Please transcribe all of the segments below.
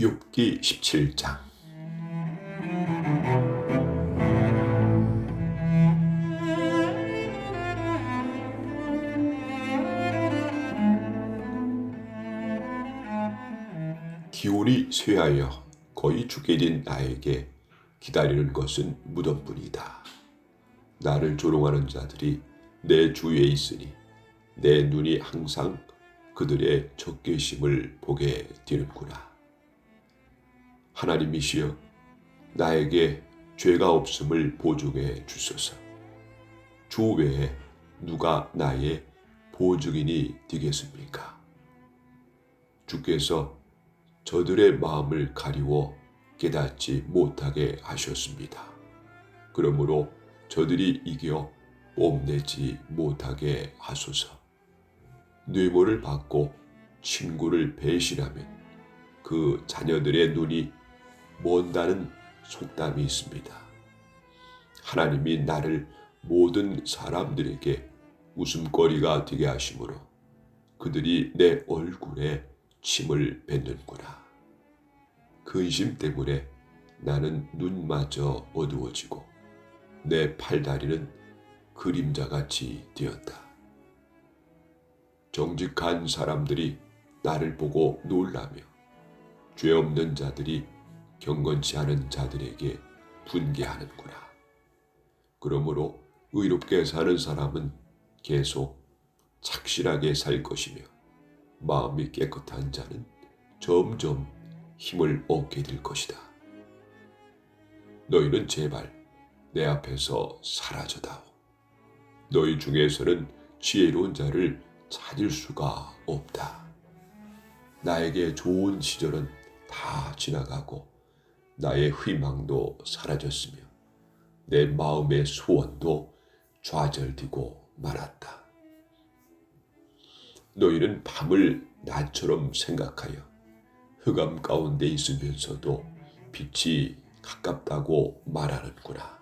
욥기 17장 기온이 쇠하여 거의 죽게 된 나에게 기다리는 것은 무덤뿐이다. 나를 조롱하는 자들이 내 주위에 있으니 내 눈이 항상 그들의 적개심을 보게 되는구나. 하나님이시여 나에게 죄가 없음을 보증해 주소서. 주 외에 누가 나의 보증인이 되겠습니까? 주께서 저들의 마음을 가리워 깨닫지 못하게 하셨습니다. 그러므로 저들이 이겨 뽐내지 못하게 하소서. 뇌물을 받고 친구를 배신하면 그 자녀들의 눈이 먼다는 속담이 있습니다. 하나님이 나를 모든 사람들에게 웃음거리가 되게 하심으로 그들이 내 얼굴에 침을 뱉는구나. 근심 때문에 나는 눈마저 어두워지고 내 팔다리는 그림자같이 되었다. 정직한 사람들이 나를 보고 놀라며 죄 없는 자들이 경건치 않은 자들에게 분개하는구나. 그러므로 의롭게 사는 사람은 계속 착실하게 살 것이며 마음이 깨끗한 자는 점점 힘을 얻게 될 것이다. 너희는 제발 내 앞에서 사라져다오. 너희 중에서는 지혜로운 자를 찾을 수가 없다. 나에게 좋은 시절은 다 지나가고 나의 희망도 사라졌으며 내 마음의 소원도 좌절되고 말았다. 너희는 밤을 낮처럼 생각하여 흑암 가운데 있으면서도 빛이 가깝다고 말하는구나.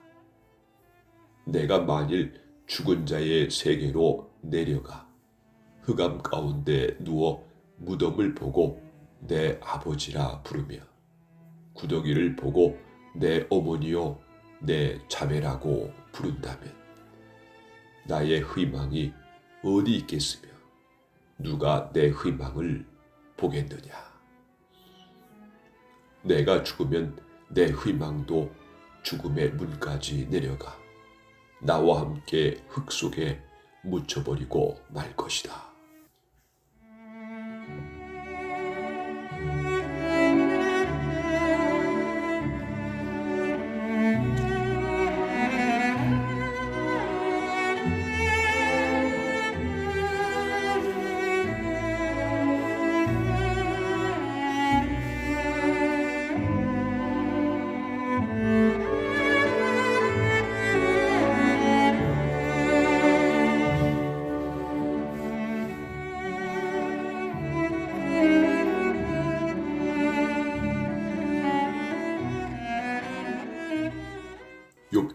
내가 만일 죽은 자의 세계로 내려가 흑암 가운데 누워 무덤을 보고 내 아버지라 부르며 구덩이를 보고 내 어머니요 내 자매라고 부른다면 나의 희망이 어디 있겠으며 누가 내 희망을 보겠느냐 내가 죽으면 내 희망도 죽음의 문까지 내려가 나와 함께 흙 속에 묻혀버리고 말 것이다.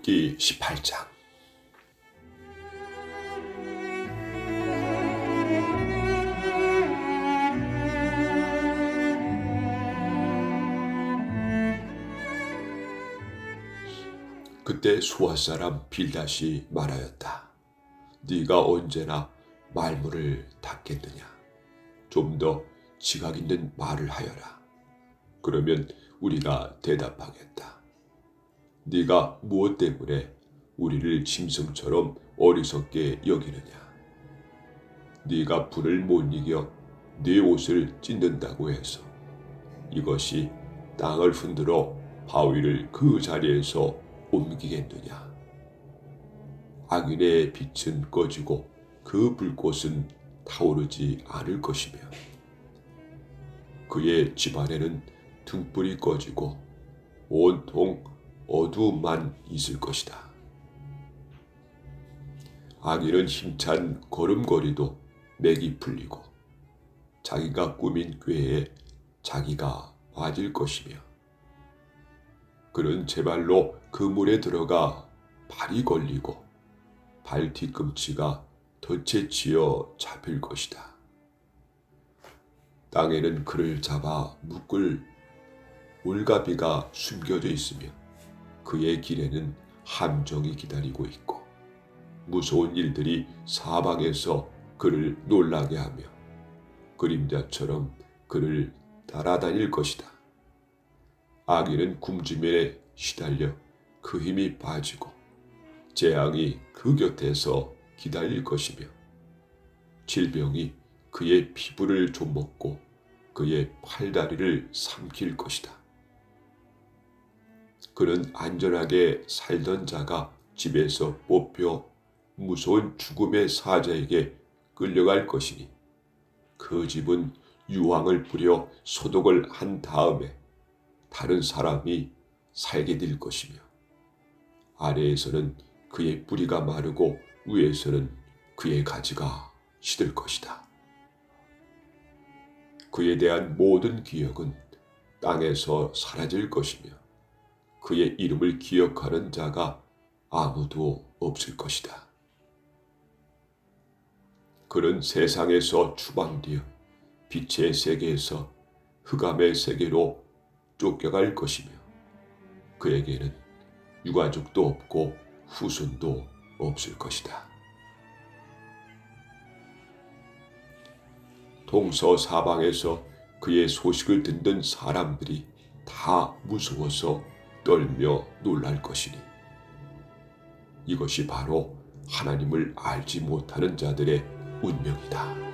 욥기 18장 그때 수아 사람 빌닷이 말하였다. 네가 언제나 말문을 닫겠느냐? 좀 더 지각 있는 말을 하여라. 그러면 우리가 대답하겠다. 네가 무엇 때문에 우리를 짐승처럼 어리석게 여기느냐? 네가 불을 못 이겨 네 옷을 찢는다고 해서 이것이 땅을 흔들어 바위를 그 자리에서 옮기겠느냐? 악인의 빛은 꺼지고 그 불꽃은 타오르지 않을 것이며 그의 집안에는 등불이 꺼지고 온통 어두움만 있을 것이다. 악인은 힘찬 걸음걸이도 맥이 풀리고 자기가 꾸민 꾀에 자기가 빠질 것이며 그는 제 발로 그 물에 들어가 발이 걸리고 발 뒤꿈치가 덫에 치여 잡힐 것이다. 땅에는 그를 잡아 묶을 올가비가 숨겨져 있으며 그의 길에는 함정이 기다리고 있고 무서운 일들이 사방에서 그를 놀라게 하며 그림자처럼 그를 따라다닐 것이다. 아기는 굶주림에 시달려 그 힘이 빠지고 재앙이 그 곁에서 기다릴 것이며 질병이 그의 피부를 좀먹고 그의 팔다리를 삼킬 것이다. 그는 안전하게 살던 자가 집에서 뽑혀 무서운 죽음의 사자에게 끌려갈 것이니 그 집은 유황을 뿌려 소독을 한 다음에 다른 사람이 살게 될 것이며 아래에서는 그의 뿌리가 마르고 위에서는 그의 가지가 시들 것이다. 그에 대한 모든 기억은 땅에서 사라질 것이며 그의 이름을 기억하는 자가 아무도 없을 것이다. 그는 세상에서 추방되어 빛의 세계에서 흑암의 세계로 쫓겨갈 것이며 그에게는 유가족도 없고 후손도 없을 것이다. 동서 사방에서 그의 소식을 듣는 사람들이 다 무서워서 떨며 놀랄 것이니 이것이 바로 하나님을 알지 못하는 자들의 운명이다.